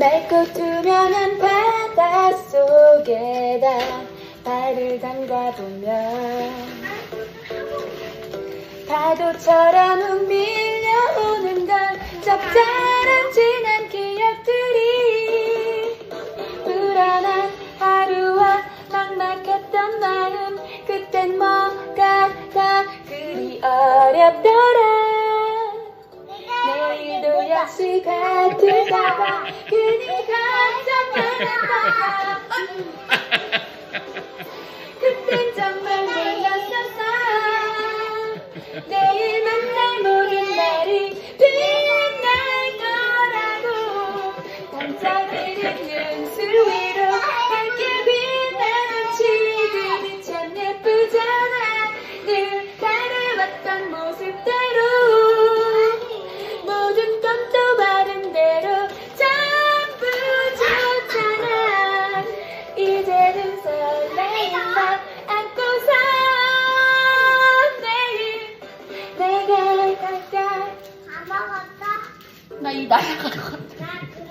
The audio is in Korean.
맑고 투명한 바닷속에다 발을 담가보면 파도처럼 웅밀려오는 건 적절한 진한 기억들이 불안한 하루와 막막했던 마음 그땐 뭐가 다 그리 어렵더라. 내일도 역시 같을까봐 정말 몰랐었어. 내일 만날 모든 날이 피어날 거라고. 반짝이는 윤수 위로 갈까 다 먹었어? 나 이 나야 가져갔다 나